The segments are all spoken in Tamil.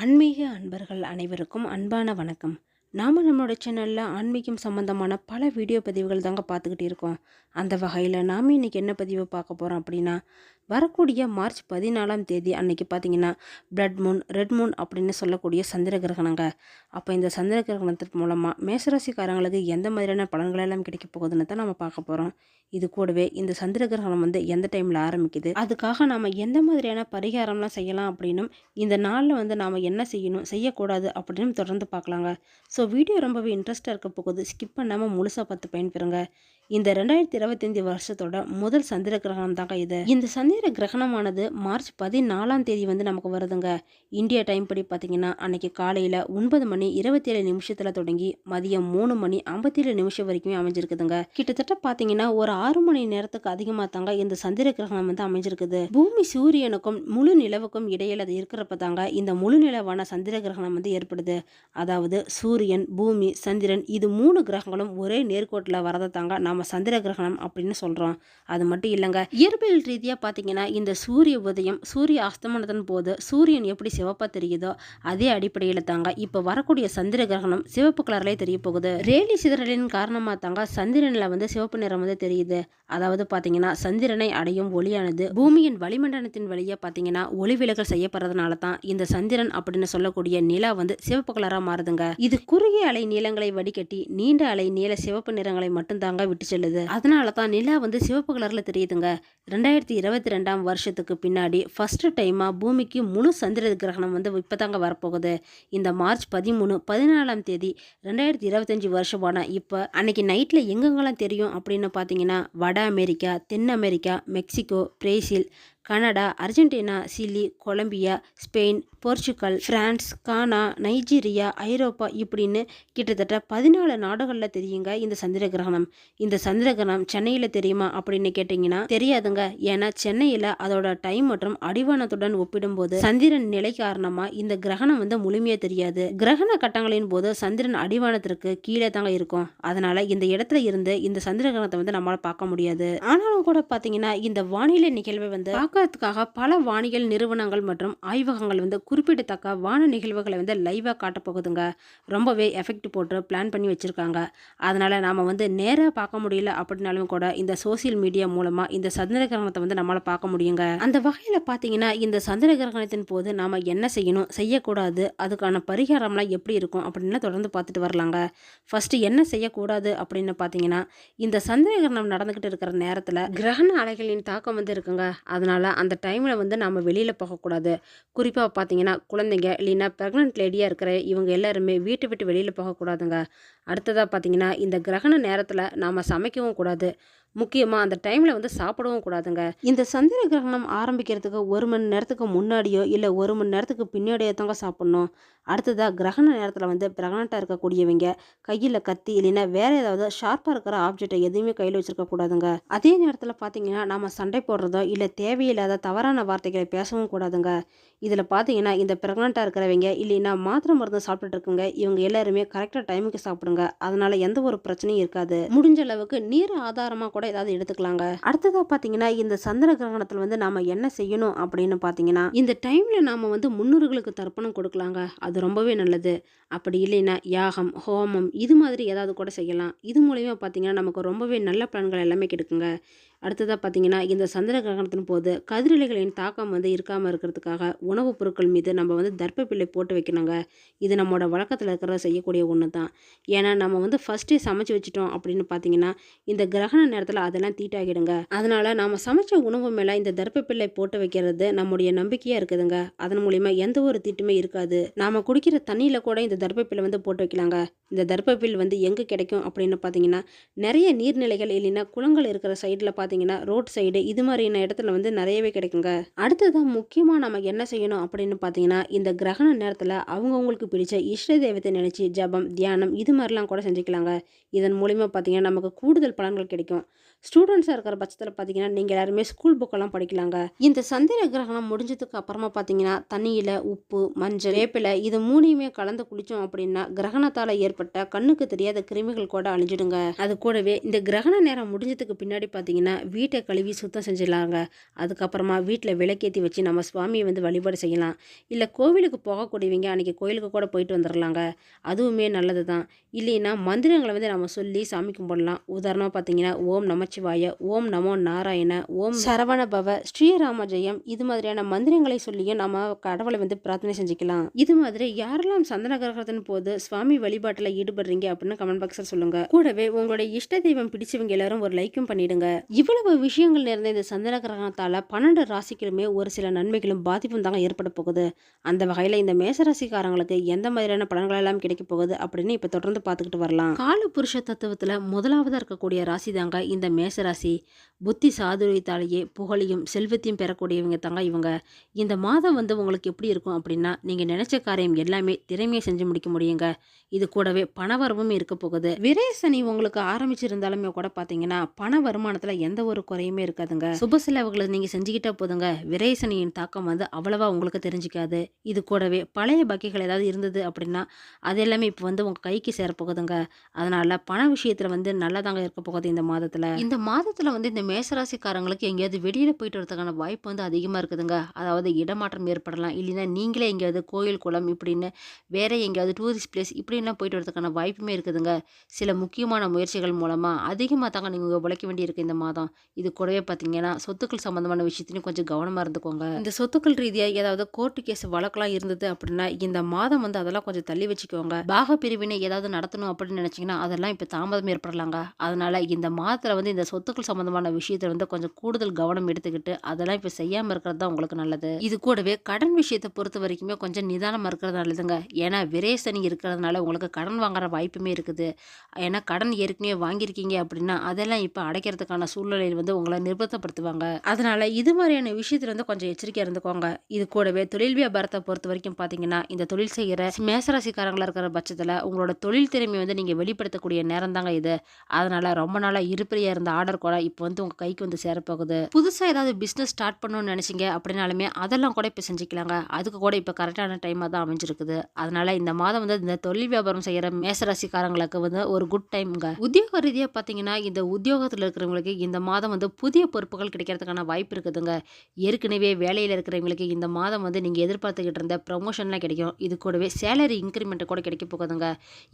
ஆன்மீக அன்பர்கள் அனைவருக்கும் அன்பான வணக்கம். நாம் நம்மளோட சேனலில் ஆன்மீகம் சம்மந்தமான பல வீடியோ பதிவுகள் தாங்க பார்த்துக்கிட்டு இருக்கோம். அந்த வகையில் நாம் இன்றைக்கி என்ன பதிவு பார்க்க போகிறோம் அப்படின்னா வரக்கூடிய மார்ச் பதினாலாம் தேதி அன்னைக்கு பார்த்தீங்கன்னா பிளட் மூன் ரெட் மூன் அப்படின்னு சொல்லக்கூடிய சந்திர கிரகணங்க. அப்போ இந்த சந்திர கிரகணத்தின் மூலமாக மேசராசிக்காரங்களுக்கு எந்த மாதிரியான பலன்கள் எல்லாம் கிடைக்க போகுதுன்னு தான் நம்ம பார்க்க போகிறோம் இது கூடவே இந்த சந்திர கிரகணம் வந்து எந்த டைமில் ஆரம்பிக்குது அதுக்காக நாம் எந்த மாதிரியான பரிகாரம்லாம் செய்யலாம் அப்படின்னும் இந்த நாளில் வந்து நாம் என்ன செய்யணும் செய்யக்கூடாது அப்படின்னு தொடர்ந்து பார்க்கலாங்க. ஸோ வீடியோ ரொம்பவே இன்ட்ரெஸ்ட்டாக இருக்க போகுது. ஸ்கிப் பண்ணாமல் முழுசாக பார்த்து பயன்பெறுங்க. இந்த ரெண்டாயிரத்தி இருபத்தஞ்சி வருஷத்தோட முதல் சந்திர கிரகணம் தாங்க இது. இந்த சந்திர கிரகணமானது மார்ச் பதினாலாம் தேதி வந்து நமக்கு வருதுங்க. இந்தியா டைம் படி பார்த்தீங்கன்னா அன்னைக்கு காலையில் ஒன்பது மணி இருபத்தி ஏழு நிமிஷத்தில் தொடங்கி மதியம் மூணு மணி ஐம்பத்தி ஏழு நிமிஷம் வரைக்குமே அமைஞ்சிருக்குதுங்க. கிட்டத்தட்ட பார்த்தீங்கன்னா ஒரு ஆறு மணி நேரத்துக்கு அதிகமாக தாங்க இந்த சந்திர கிரகணம் வந்து அமைஞ்சிருக்குது. பூமி சூரியனுக்கும் முழு நிலவுக்கும் இடையில அது இருக்கிறப்ப தாங்க இந்த முழு நிலவான சந்திர கிரகணம் வந்து ஏற்படுது. அதாவது சூரியன் பூமி சந்திரன் இது மூணு கிரகங்களும் ஒரே நேர்கோட்டில் வரதை தாங்க நாம் நம்ம சந்திர கிரகணம் அப்படின்னு சொல்கிறோம் அது மட்டும் இல்லைங்க. இயற்பியல் ரீதியாக பார்த்தீங்கன்னா இந்த சூரிய உதயம் சூரிய அஸ்தமனத்தின் போது சூரியன் எப்படி சிவப்பாக தெரியுதோ அதே அடிப்படையில் தாங்க இப்போ வரக்கூடிய சந்திர கிரகணம் சிவப்பு கலர்லேயே தெரிய போகுது. ரேலி சிதறலின் காரணமாக தாங்க சந்திரனில் வந்து சிவப்பு நிறம் வந்து தெரியுது. அதாவது பார்த்தீங்கன்னா சந்திரனை அடையும் ஒளியானது பூமியின் வளிமண்டலத்தின் வழியாக பார்த்தீங்கன்னா ஒளி விலகல் செய்யப்படுறதுனால தான் இந்த சந்திரன் அப்படின்னு சொல்லக்கூடிய நிலா வந்து சிவப்பு கலராக மாறுதுங்க. இது குறுகிய அலை நீளங்களை வடிகட்டி நீண்ட அலை நீள சிவப்பு நிறங்களை மட்டும்தாங்க விட்டு செல்லுது. அதனால தான் நிலா வந்து சிவப்பு கலரில் தெரியுதுங்க. ரெண்டாயிரத்தி இருபத்தி ரெண்டாம் வருஷத்துக்கு பின்னாடி ஃபர்ஸ்ட் டைமாக பூமிக்கு முழு சந்திர கிரகணம் வந்து இப்போதாங்க வரப்போகுது. இந்த மார்ச் பதிமூணு பதினாலாம் தேதி ரெண்டாயிரத்தி இருபத்தஞ்சி வருஷமான இப்போ அன்னைக்கு நைட்டில் எங்கெங்கெல்லாம் தெரியும் அப்படின்னு பார்த்தீங்கன்னா வட அமெரிக்கா தென் America Mexico Brazil Canada Argentina Chile Colombia Spain Portugal France Ghana Nigeria ஐரோப்பா இப்படின்னு கிட்டத்தட்ட பதினாலு நாடுகளில் தெரியுங்க இந்த சந்திர கிரகணம் இந்த சந்திர கிரகணம் சென்னையில் தெரியுமா அப்படின்னு கேட்டிங்கன்னா தெரியாதுங்க. ஏன்னா சென்னையில் அதோட டைம் மற்றும் அடிவானத்துடன் ஒப்பிடும்போது சந்திரன் நிலை காரணமாக இந்த கிரகணம் வந்து முழுமையாக தெரியாது. கிரகண கட்டங்களின் போது சந்திரன் அடிவானத்திற்கு கீழே தாங்க இருக்கும். அதனால் இந்த இடத்துல இருந்து இந்த சந்திர கிரகணத்தை வந்து நம்மளால் பார்க்க முடியாது. ஆனாலும் கூட பார்த்தீங்கன்னா இந்த வானிலை நிகழ்வை வந்து பார்க்கறதுக்காக பல வானியல் நிறுவனங்கள் மற்றும் ஆய்வகங்கள் வந்து குறிப்பிடத்தக்க வான நிகழ்வுகளை வந்து லைவாக காட்டப்போகுதுங்க ரொம்பவே எஃபெக்ட் போட்டு பிளான் பண்ணி வச்சுருக்காங்க. அதனால் நாம் வந்து நேராக பார்க்க முடியல அப்படின்னாலும் கூட இந்த சோசியல் மீடியா மூலமாக இந்த சந்திர கிரகணத்தை வந்து நம்மளால் பார்க்க முடியுங்க. அந்த வகையில் பார்த்தீங்கன்னா இந்த சந்திர கிரகணத்தின் போது நாம் என்ன செய்யணும் செய்யக்கூடாது அதுக்கான பரிகாரம்லாம் எப்படி இருக்கும் அப்படின்னு தொடர்ந்து பார்த்துட்டு வரலாங்க. ஃபஸ்ட்டு என்ன செய்யக்கூடாது அப்படின்னு பார்த்தீங்கன்னா இந்த சந்திர கிரகணம் நடந்துக்கிட்டு இருக்கிற நேரத்தில் கிரகண அலைகளின் தாக்கம் வந்து இருக்குங்க. அதனால் அந்த டைமில் வந்து நம்ம வெளியில் போகக்கூடாது. குறிப்பாக பார்த்தீங்கன்னா குழந்தைங்க இல்லைன்னா ப்ரெக்னென்ட் லேடியாக இருக்கிற இவங்க எல்லாருமே வீட்டை விட்டு வெளியில் போகக்கூடாதுங்க. அடுத்ததாக பார்த்தீங்கன்னா இந்த கிரகண நேரத்தில் நாம் சமைக்கவும் கூடாது. முக்கியமாக அந்த டைமில் வந்து சாப்பிடவும் கூடாதுங்க. இந்த சந்திர கிரகணம் ஆரம்பிக்கிறதுக்கு ஒரு மணி நேரத்துக்கு முன்னாடியோ இல்லை ஒரு மணி நேரத்துக்கு பின்னாடியோ தாங்க சாப்பிட்ணும். அடுத்ததாக கிரகண நேரத்தில் வந்து ப்ரெக்னெண்ட்டாக இருக்கக்கூடியவங்க கையில் கத்தி இல்லைன்னா வேறு ஏதாவது ஷார்ப்பாக இருக்கிற ஆப்ஜெக்டை எதுவுமே கையில் வச்சுருக்க கூடாதுங்க. அதே நேரத்தில் பார்த்தீங்கன்னா நம்ம சண்டை போடுறதோ இல்லை தேவையில்லாத தவறான வார்த்தைகளை பேசவும் கூடாதுங்க. இதில் பார்த்தீங்கன்னா இந்த ப்ரெக்னெண்ட்டாக இருக்கிறவங்க இல்லைன்னா மாத்திரை மருந்து சாப்பிட்டுட்டு இருக்குங்க இவங்க எல்லாருமே கரெக்டாக டைமுக்கு சாப்பிடுங்க. அதனால எந்த ஒரு பிரச்சனையும் இருக்காது. முடிஞ்ச அளவுக்கு நீர் ஆதாரமாக கூட ஏதாவது எடுத்துக்கலாங்க. அடுத்ததாக பார்த்தீங்கன்னா இந்த சந்திர கிரகணத்தில் வந்து நாம் என்ன செய்யணும் அப்படின்னு பார்த்தீங்கன்னா இந்த டைமில் நாம் வந்து முன்னோர்களுக்கு தர்ப்பணம் கொடுக்கலாங்க. அது ரொம்பவே நல்லது. அப்படி இல்லைன்னா யாகம் ஹோமம் இது மாதிரி ஏதாவது கூட செய்யலாம். இது மூலயமா பார்த்தீங்கன்னா நமக்கு ரொம்பவே நல்ல பலன்கள் எல்லாமே கிடைக்குங்க. அடுத்ததாக பார்த்தீங்கன்னா இந்த சந்திர கிரகணத்தின் போது கதிரலைகளின் தாக்கம் வந்து இருக்காமல் இருக்கிறதுக்காக உணவுப் பொருட்கள் மீது நம்ம வந்து தர்ப்பப்பிள்ளை போட்டு வைக்கணுங்க. இது நம்மளோட வழக்கத்தில் இருக்கிறத செய்யக்கூடிய ஒன்று தான் ஏன்னா நம்ம வந்து ஃபஸ்ட்டே சமைச்சு வச்சிட்டோம் அப்படின்னு பார்த்தீங்கன்னா இந்த கிரகண நேரத்தில் அதெல்லாம் தீட்டாகிடுங்க. அதனால் நம்ம சமைச்ச உணவு மேலே இந்த தர்ப்பப்பிள்ளை போட்டு வைக்கிறது நம்முடைய நம்பிக்கையாக இருக்குதுங்க. அதன் மூலிமா எந்த ஒரு தீட்டுமே இருக்காது. நாம் குடிக்கிற தண்ணியில் கூட இந்த தர்ப்பப்பிள்ளை வந்து போட்டு வைக்கலாங்க. இந்த தர்ப்பப்பில் வந்து எங்கே கிடைக்கும் அப்படின்னு பார்த்தீங்கன்னா நிறைய நீர்நிலைகள் இல்லைன்னா குளங்கள் இருக்கிற சைடில் பார்த்தீங்கன்னா ரோட் சைடு இது மாதிரியான இடத்துல வந்து நிறையவே கிடைக்குங்க. அடுத்ததான் முக்கியமாக நம்ம என்ன செய்யணும் அப்படின்னு பார்த்தீங்கன்னா இந்த கிரகண நேரத்தில் அவங்கவுங்களுக்கு பிடிச்ச இஷ்ட தெய்வத்தை நினச்சி ஜபம் தியானம் இது மாதிரிலாம் கூட செஞ்சுக்கலாங்க. இதன் மூலிமா பார்த்தீங்கன்னா நமக்கு கூடுதல் பலன்கள் கிடைக்கும். ஸ்டூடெண்ட்ஸாக இருக்கிற பட்சத்தில் பார்த்தீங்கன்னா நீங்கள் எல்லாருமே ஸ்கூல் புக்கெல்லாம் படிக்கலாங்க. இந்த சந்திர கிரகணம் முடிஞ்சதுக்கு அப்புறமா பார்த்தீங்கன்னா தண்ணியில் உப்பு மஞ்சள் வேப்பிலை இது மூணையுமே கலந்து குளித்தோம் அப்படின்னா கிரகணத்தால் ஏற்பட்ட கண்ணுக்கு தெரியாத கிருமிகள் கூட அழிஞ்சிடுங்க. அது கூடவே இந்த கிரகண நேரம் முடிஞ்சதுக்கு பின்னாடி பார்த்தீங்கன்னா வீட்டை கழுவி சுத்தம் செஞ்சிடலாங்க. அதுக்கப்புறமா வீட்டில் விளக்கேற்றி வச்சு நம்ம சுவாமியை வந்து வழிபாடு செய்யலாம். இல்லை கோவிலுக்கு போகக்கூடியவங்க அன்றைக்கி கோயிலுக்கு கூட போயிட்டு வந்துடலாங்க அதுவுமே நல்லது தான் இல்லைன்னா மந்திரங்களை வந்து நம்ம சொல்லி சாமி கும்பிடலாம். உதாரணமாக பார்த்தீங்கன்னா ஓம் நமச்சிவாய ஓம் நமோ நாராயண ஓம் சரவண பவ ஸ்ரீராம ஜெயம். இது மாதிரியான மந்திரங்களை சொல்லியும் நம்ம கடவுளை வந்து பிரார்த்தனை செஞ்சுக்கலாம். இது மாதிரி யாரெல்லாம் சந்தன கிரகத்தின் போது சுவாமி வழிபாட்டில் ஈடுபடுறீங்க அப்படின்னு கமெண்ட் பாக்ஸில் சொல்லுங்க. கூடவே உங்களுடைய இஷ்ட தெய்வம் பிடிச்சவங்க எல்லாரும் ஒரு லைக்கும் பண்ணிடுங்க. இவ்வளவு விஷயங்கள் நிறைந்த இந்த சந்தன கிரகணத்தால பன்னெண்டு ராசிகளுமே ஒரு சில நன்மைகளும் பாதிப்பும் தாங்க ஏற்பட போகுது. அந்த வகையில் இந்த மேசராசிக்காரங்களுக்கு எந்த மாதிரியான பலன்கள் எல்லாம் கிடைக்க போகுது அப்படின்னு இப்போ தொடர்ந்து பார்த்துக்கிட்டு வரலாம். கால புருஷ தத்துவத்தில் முதலாவதாக இருக்கக்கூடிய ராசி தாங்க இந்த மேசராசி புத்தி சாதுரியத்தாலேயே புகழையும் செல்வத்தையும் பெறக்கூடியவங்க தாங்க இவங்க. இந்த மாதம் வந்து உங்களுக்கு எப்படி இருக்கும் அப்படின்னா நீங்கள் நினச்ச காரியம் எல்லாமே திறமையை செஞ்சு முடிக்க முடியுங்க. இது கூடவே பணவரவும் இருக்க போகுது. விரேசனி உங்களுக்கு ஆரம்பிச்சிருந்தாலுமே கூட பார்த்தீங்கன்னா பண வருமானத்தில் எந்த ஒரு குறையுமே இருக்காதுங்க. சுப செலவுகளை நீங்கள் செஞ்சுக்கிட்டா போதுங்க. விரேசனியின் தாக்கம் வந்து அவ்வளவா உங்களுக்கு தெரிஞ்சுக்காது. இது கூடவே பழைய பாக்கிகள் ஏதாவது இருந்தது அப்படின்னா அது எல்லாமே இப்போ வந்து உங்கள் கைக்கு சேரப்போகுதுங்க. அதனால் பண விஷயத்தில் வந்து நல்லதாங்க இருக்க போகுது இந்த மாதத்தில். இந்த மாதத்தில் வந்து இந்த மேசராசிக்காரங்களுக்கு எங்கேயாவது வெளியில் போயிட்டு வரதுக்கான வாய்ப்பு வந்து அதிகமாக இருக்குதுங்க. அதாவது இடமாற்றம் ஏற்படலாம். இல்லைன்னா நீங்களே எங்கேயாவது கோயில் குளம் இப்படின்னு வேறு எங்கேயாவது டூரிஸ்ட் பிளேஸ் இப்படின்லாம் போயிட்டு வரதுக்கான வாய்ப்புமே இருக்குதுங்க. சில முக்கியமான முயற்சிகள் மூலமாக அதிகமாக தாங்க நீங்கள் உழைக்க வேண்டியிருக்கு இந்த மாதம். இது கூடவே பார்த்தீங்கன்னா சொத்துக்கள் சம்மந்தமான விஷயத்தையும் கொஞ்சம் கவனமாக இருந்துக்கோங்க. இந்த சொத்துக்கள் ரீதியாக ஏதாவது கோர்ட்டு கேஸ் வழக்கெல்லாம் இருந்தது அப்படின்னா இந்த மாதம் வந்து அதெல்லாம் கொஞ்சம் தள்ளி வச்சுக்கோங்க. பாக பிரிவினை ஏதாவது நடத்தணும் அப்படின்னு நினச்சிங்கன்னா அதெல்லாம் இப்போ தாமதம் ஏற்படலாங்க. அதனால் இந்த மாதத்தில் வந்து இந்த சொத்துக்கள் சம்மந்தமான விஷயத்தை வந்து கொஞ்சம் கூடுதல் கவனம் எடுத்துக்கிட்டு அதெல்லாம் இப்போ செய்யாமல் இருக்கிறது தான் உங்களுக்கு நல்லது. இது கூடவே கடன் விஷயத்தை பொறுத்த வரைக்குமே கொஞ்சம் நிதானமாக இருக்கிறது நல்லதுங்க. ஏன்னா விரேசனி இருக்கிறதுனால உங்களுக்கு கடன் வாங்குற வாய்ப்புமே இருக்குது. ஏன்னா கடன் ஏற்கனவே வாங்கியிருக்கீங்க அப்படின்னா அதெல்லாம் இப்போ அடைக்கிறதுக்கான சூழ்நிலையில் வந்து உங்களை நிர்பந்தப்படுத்துவாங்க. அதனால இது மாதிரியான விஷயத்துல வந்து கொஞ்சம் எச்சரிக்கையாக இருந்துக்கோங்க. இது கூடவே தொழில் வியாபாரத்தை பொறுத்த வரைக்கும் பார்த்தீங்கன்னா இந்த தொழில் செய்கிற மேசராசிக்காரங்களாக இருக்கிற பட்சத்தில் உங்களோட தொழில் திறமை வந்து நீங்கள் வெளிப்படுத்தக்கூடிய நேரம் தாங்க இது. அதனால ரொம்ப நாளாக இருப்பறியாக ஆர்டர் கூட இப்போ வந்து உங்கள் கைக்கு வந்து சேரப்போகுது. புதுசாக ஏதாவது பிஸ்னஸ் ஸ்டார்ட் பண்ணணும்னு நினச்சிங்க அப்படின்னாலுமே அதெல்லாம் கூட இப்போ செஞ்சுக்கலாங்க. அதுக்கு கூட இப்போ கரெக்டான டைமாக தான் அமைஞ்சிருக்குது. அதனால இந்த மாதம் வந்து இந்த தொழில் வியாபாரம் செய்கிற மேசராசிக்காரங்களுக்கு வந்து ஒரு குட் டைம்ங்க உத்தியோக ரீதியாக பார்த்தீங்கன்னா இந்த உத்தியோகத்தில் இருக்கிறவங்களுக்கு இந்த மாதம் வந்து புதிய பொறுப்புகள் கிடைக்கிறதுக்கான வாய்ப்பு இருக்குதுங்க. ஏற்கனவே வேலையில் இருக்கிறவங்களுக்கு இந்த மாதம் வந்து நீங்கள் எதிர்பார்த்துக்கிட்டு இருந்த ப்ரொமோஷன்லாம் கிடைக்கும். இது கூடவே சேலரி இன்க்ரிமெண்ட் கூட கிடைக்க போகுதுங்க.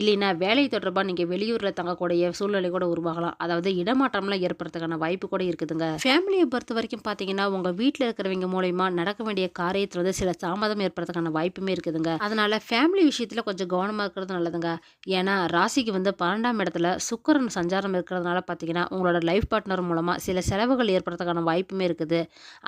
இல்லைன்னா வேலை தொடர்பாக நீங்கள் வெளியூரில் தங்கக்கூடிய சூழ்நிலை கூட உருவாகலாம். அதாவது இடமாற்றம்லாம் ஏற்படுறதுக்கான வாய்ப்பு கூட இருக்குதுங்க. ஃபேமிலியை பொறுத்த வரைக்கும் பார்த்தீங்கன்னா உங்கள் வீட்டில் இருக்கிறவங்க மூலயமா நடக்க வேண்டிய காரியத்தில் வந்து சில தாமதம் ஏற்படுறதுக்கான வாய்ப்புமே இருக்குதுங்க. அதனால் ஃபேமிலி விஷயத்தில் கொஞ்சம் கவனமாக இருக்கிறது நல்லதுங்க. ஏன்னா ராசிக்கு வந்து பன்னெண்டாம் இடத்துல சுக்கரன் சஞ்சாரம் இருக்கிறதுனால பார்த்தீங்கன்னா உங்களோட லைஃப் பார்ட்னர் மூலமாக சில செலவுகள் ஏற்படுறதுக்கான வாய்ப்புமே இருக்குது.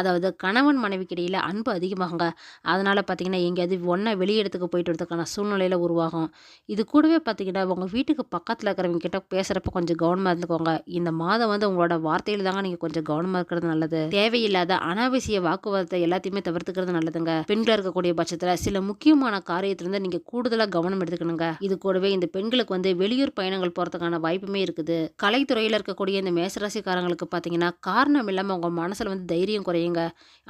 அதாவது கணவன் மனைவிக்கு இடையில் அன்பு அதிகமாகுங்க. அதனால் பார்த்தீங்கன்னா எங்கேயாவது ஒன்றா வெளியிடத்துக்கு போயிட்டு வரதுக்கான சூழ்நிலையில் உருவாகும். இது கூடவே பார்த்தீங்கன்னா உங்கள் வீட்டுக்கு பக்கத்தில் இருக்கிறவங்க கிட்ட பேசுகிறப்ப கொஞ்சம் கவனமாக இருந்துக்கோங்க. இந்த மாதம் வந்து உங்களோட வார்த்தையில் தாங்க நீங்கள் கொஞ்சம் கவனமாக இருக்கிறது நல்லது. தேவையில்லாத அனாவசிய வாக்குவாதத்தை எல்லாத்தையுமே தவிர்த்துக்கிறது நல்லதுங்க. பெண்கள் இருக்கக்கூடிய பட்சத்தில் சில முக்கியமான காரியத்திலிருந்து நீங்கள் கூடுதலாக கவனம் எடுத்துக்கணுங்க. இது கூடவே இந்த பெண்களுக்கு வந்து வெளியூர் பயணங்கள் போகிறதுக்கான வாய்ப்புமே இருக்குது. கலைத்துறையில் இருக்கக்கூடிய இந்த மேசராசிக்காரங்களுக்கு பார்த்தீங்கன்னா காரணம் இல்லாமல் உங்கள் மனசில் வந்து தைரியம் குறையுங்க.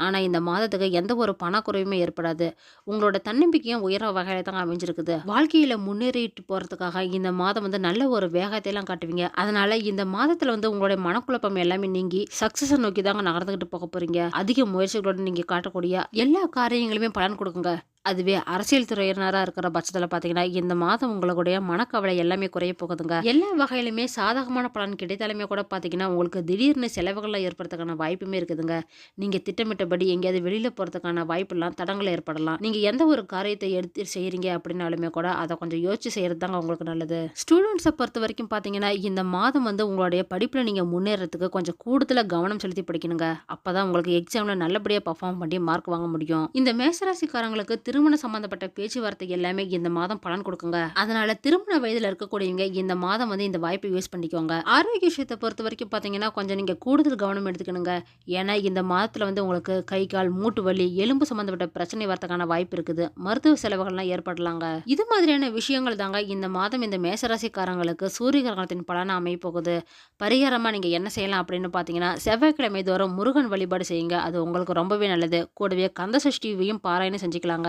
ஆனால் இந்த மாதத்துக்கு எந்த ஒரு பணக்குறைவுமே ஏற்படாது. உங்களோட தன்னம்பிக்கையும் உயர வகையில தான் அமைஞ்சிருக்குது. வாழ்க்கையில் முன்னேறிட்டு போகிறதுக்காக இந்த மாதம் வந்து நல்ல ஒரு வேகத்தை எல்லாம் காட்டுவீங்க. அதனால இந்த மாதத்தில் வந்து உங்களுடைய மனக்குழப்பம் எல்லாமே நீங்கி சக்ஸஸை நோக்கி தாங்க நகர்ந்துக்கிட்டு போக போறீங்க. அதிக முயற்சிகளோடு நீங்கள் காட்டக்கூடிய எல்லா காரியங்களுமே பலன் கொடுக்குங்க. அதுவே அரசியல் துறையினராக இருக்கிற பட்சத்தில் பார்த்தீங்கன்னா இந்த மாதம் உங்களுடைய மனக்கவலை எல்லாமே குறைய போகுதுங்க. எல்லா வகையிலுமே சாதகமான பலன் கிடைத்தாலுமே கூட பார்த்தீங்கன்னா உங்களுக்கு திடீர்னு செலவுகளில் ஏற்படுறதுக்கான வாய்ப்புமே இருக்குதுங்க. நீங்கள் திட்டமிட்டபடி எங்கேயாவது வெளியில் போகிறதுக்கான வாய்ப்பெல்லாம் தடங்கள் ஏற்படலாம். நீங்கள் எந்த ஒரு காரியத்தை எடுத்து செய்கிறீங்க அப்படின்னாலுமே கூட அதை கொஞ்சம் யோசிச்சு செய்கிறது தாங்க உங்களுக்கு நல்லது. ஸ்டூடெண்ட்ஸை பொறுத்த வரைக்கும் பார்த்தீங்கன்னா இந்த மாதம் வந்து உங்களுடைய படிப்பில் நீங்கள் முன்னேறதுக்கு கொஞ்சம் கூடுதலாக கவனம் செலுத்தி படிக்கணுங்க. அப்போ தான் உங்களுக்கு எக்ஸாமில் நல்லபடியாக பர்ஃபார்ம் பண்ணி மார்க் வாங்க முடியும். இந்த மேசராசிக்காரங்களுக்கு திருமண சம்பந்தப்பட்ட பேச்சுவார்த்தை எல்லாமே இந்த மாதம் பலன் கொடுக்குங்க. அதனால திருமண வயதில் இருக்கக்கூடியவங்க இந்த மாதம் வந்து இந்த வாய்ப்பை யூஸ் பண்ணிக்கோங்க. ஆரோக்கிய விஷயத்தை பொறுத்த வரைக்கும் பார்த்தீங்கன்னா கொஞ்சம் நீங்கள் கூடுதல் கவனம் எடுத்துக்கணுங்க. ஏன்னா இந்த மாதத்தில் வந்து உங்களுக்கு கை கால் மூட்டு வலி எலும்பு சம்பந்தப்பட்ட பிரச்சனை வரதுக்கான வாய்ப்பு இருக்குது. மருத்துவ செலவுகள்லாம் ஏற்படலாங்க. இது மாதிரியான விஷயங்கள் தாங்க இந்த மாதம் இந்த மேசராசிக்காரங்களுக்கு சூரிய கிரகணத்தின் பலனை அமைய போகுது. பரிகாரமாக நீங்கள் என்ன செய்யலாம் அப்படின்னு பார்த்தீங்கன்னா செவ்வாய்க்கிழமை தோறும் முருகன் வழிபாடு செய்யுங்க. அது உங்களுக்கு ரொம்பவே நல்லது. கூடவே கந்த சஷ்டியையும் பாராயணம் செஞ்சுக்கலாங்க.